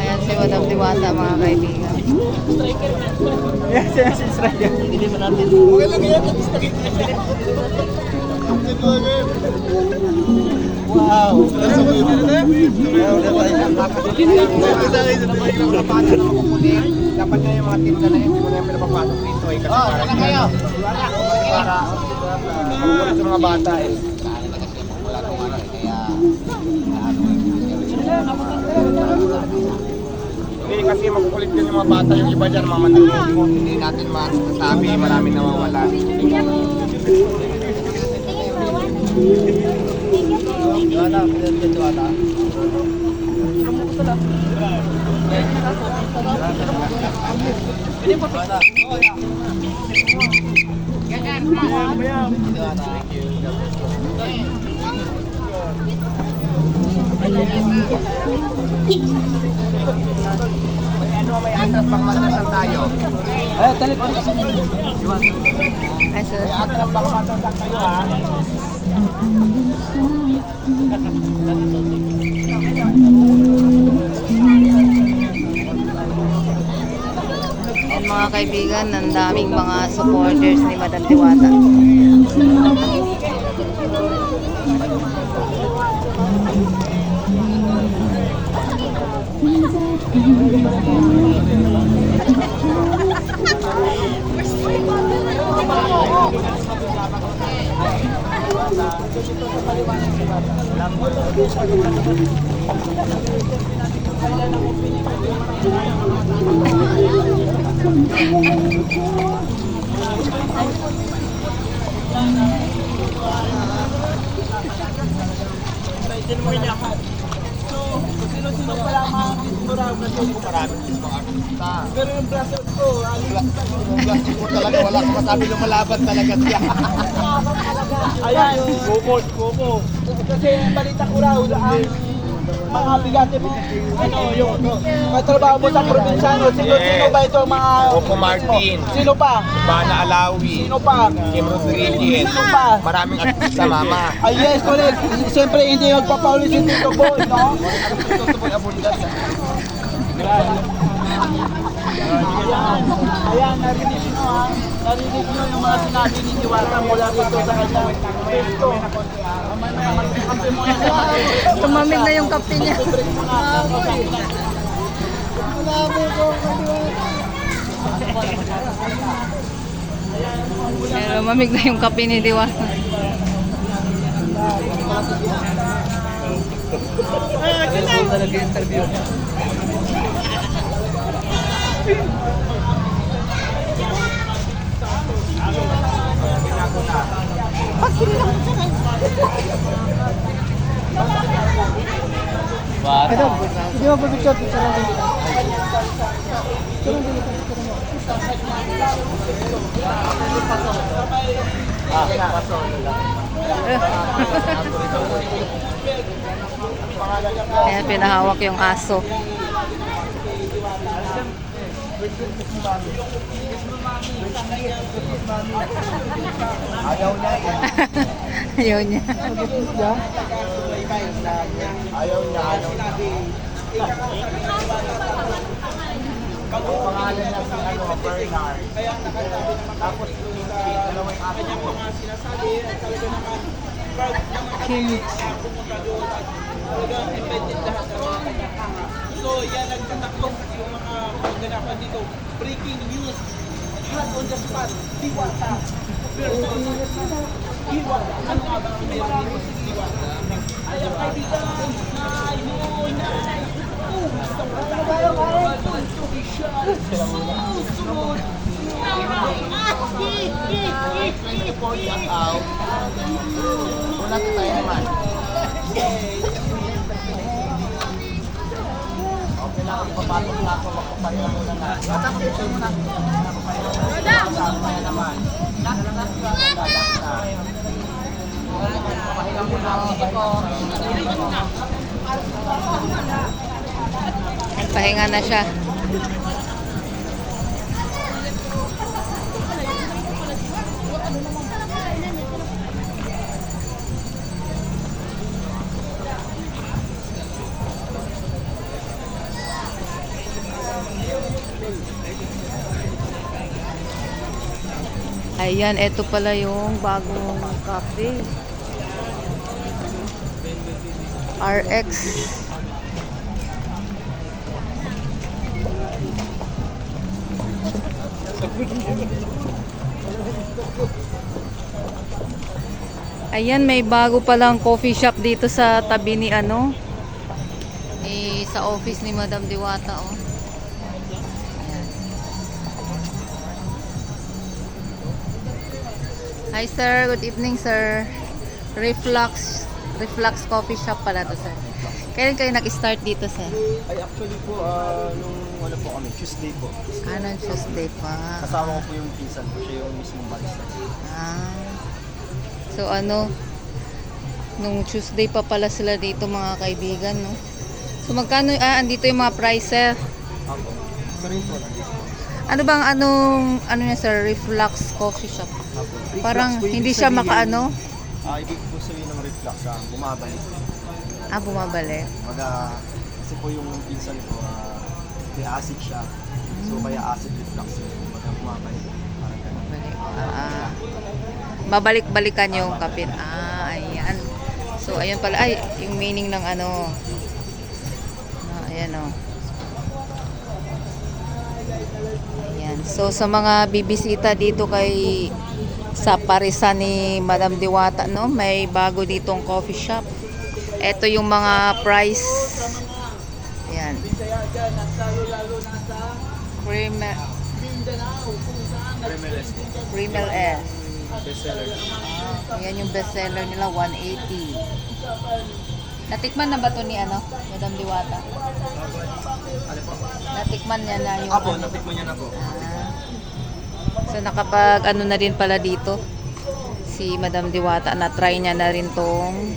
Ayan si Madam Diwata mga kaibigan. Yes, yes, it's right. Hindi mo natin. Okay lang yan. Wow. Dapat na yung mga tinda na yun, hindi mo na yung pinapapasok dito eh. Kasi para na kayo. Para sa mga bata eh. Wala tong ano eh, kaya... Hindi kasi makukulit din yung mga bata, yung iba dyan, mga mandalungo. Hindi natin masasabi, maraming nawawala. Wala, wala. May mga kaibigan, ang daming mga supporters ni Madam Diwata. Pwede mo niya ako. Pero yung braso ko, yung braso ko talaga, wala akong masabi lumalaban talaga siya. Ayan, kuko, kuko. Kasi balita ko raw, ang mga bigate mo, ano, yung katrabaho mo sa probinsyano, sino, Yes. sino ba ito mga... Coco Martin. Sino pa? Bana Alawi, Sino pa? Kim Rodriguez, Sino pa? maraming artista mama. Ay, yes, correct. Siyempre, hindi magpapauli si Tito Boy, no? Ayan, ayan, narinig nyo ha. Narinig nyo yung mga sinabi ni Diwata mula rito sa kanyang pesto. Tumamig na yung kape niya. Pero mamig na yung kape ni Diwata. Ito, hindi mo pipicture, picture lang dito. Ayan, pinahawak yung aso. Ayaw niya eh. Ayaw niya. Ayaw niya, ayaw niya. Ang pangalan niya si ano, Bernard. Tapos yung dalawang aso ko. So, yan nagtatakbo yung mga ganapan dito. Breaking news. Hot on the spot. Diwata. Versus Hiwa. Ano nga ba ang meron dito sa hiwa? Ayan, kaibigan. Nay, moy, nay. Oh, gusto ko tayo. Social. Susunod. Thank you po, shout out. Una tayo naman. Okay lang, ipapatong na ako, muna na. Picture muna. Magpapahinga naman. Muna ako. Pahinga na siya. Ayan, ito pala yung bagong cafe. RX. Ayan, may bago palang coffee shop dito sa tabi ni ano. Eh, sa office ni Madam Diwata, oh. Hi sir, good evening sir. Reflux Reflux Coffee Shop pala to sir. Kailan kayo nag-start dito sir? Ay, actually po, ah, nung ano po kami, Tuesday po. Ah, nung Tuesday pa. Kasama ko po yung pinsan ko, siya yung mismong barista. Ah. So ano, nung Tuesday pa pala sila dito mga kaibigan, no? So magkano, ah, andito yung mga price, sir. Ako. Ano bang anong, ano niya, sir, reflux coffee shop? Reflux Parang hindi siya makaano, Ah, ibig po sabihin ng reflux, ah, bumabalik. ah, bumabalik. Maga, kasi po yung pinsan ko, ah, may acid siya. So, kaya acid reflux yun. Maga, bumabalik. Parang ganun. Balik. Ah, ah. Babalik-balikan yung kapit. Ah, ayan. So, ayan pala. Ay, yung meaning ng ano. Ah, ayan o. Ayan. So, sa mga bibisita dito kay sa parisan ni Madam Diwata, no? May bago ditong coffee shop. Ito yung mga price. Ayan. Creamer. Creamer S. Bestseller. Ayan yung bestseller nila, 180. Natikman na ba to ni ano, Madam Diwata? Natikman niya na yung Apo, ano. natikman niya na po. Ah. So nakapag ano na rin pala dito si Madam Diwata na try niya na rin tong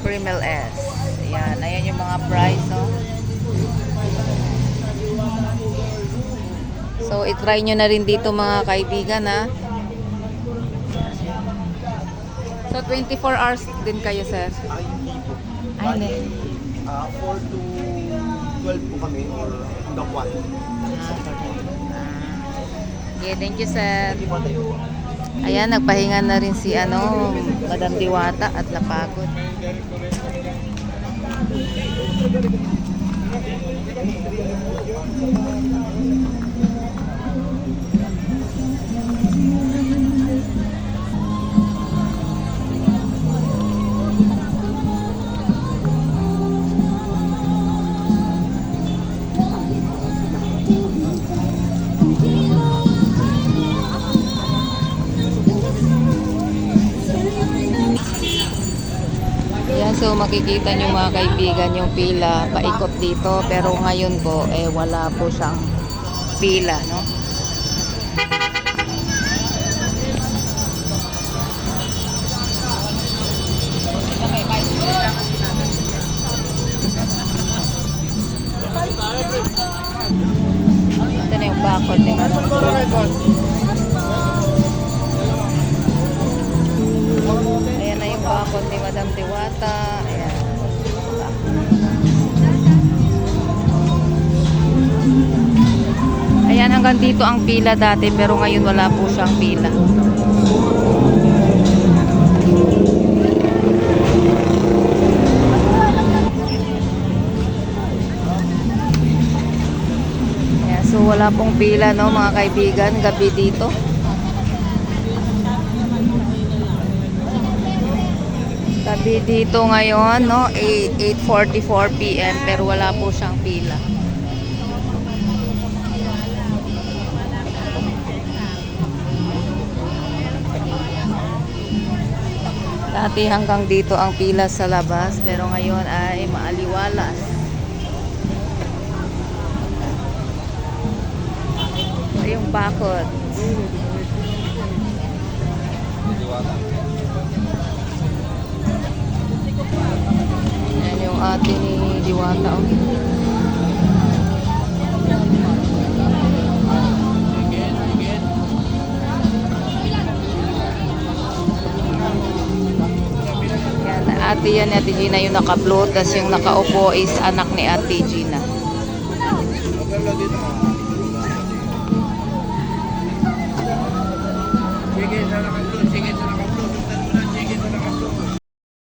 Criminal S. Ayan, ayan yung mga price, no? So, itry nyo na rin dito mga kaibigan, ha? So, 24 hours din kayo, sir? Ay. Ay, hindi. Ah, 4 to 12 po kami or hanggang 1. Okay, thank you, sir. Ayan, nagpahinga na rin si ano, Madam Diwata at napagod. Yan, so makikita nyo mga kaibigan yung pila paikot dito. Pero ngayon po, eh wala po siyang pila, no? Ito na yung bakod ni Madam. Bakod ni Madam Diwata. Ayan. Ayan, hanggang dito ang pila dati pero ngayon wala po siyang pila. Ayan, so wala pong pila no mga kaibigan gabi dito. Gabi dito ngayon, no? 8, 8.44 p.m. pero wala po siyang pila. Dati hanggang dito ang pila sa labas pero ngayon ay maaliwalas. Ito yung bakod. Yan ate ni Diwata. oh. Yan, ate yan ni Ate Gina yung naka-blue, tapos yung nakaupo is anak ni Ate Gina. Sige, sa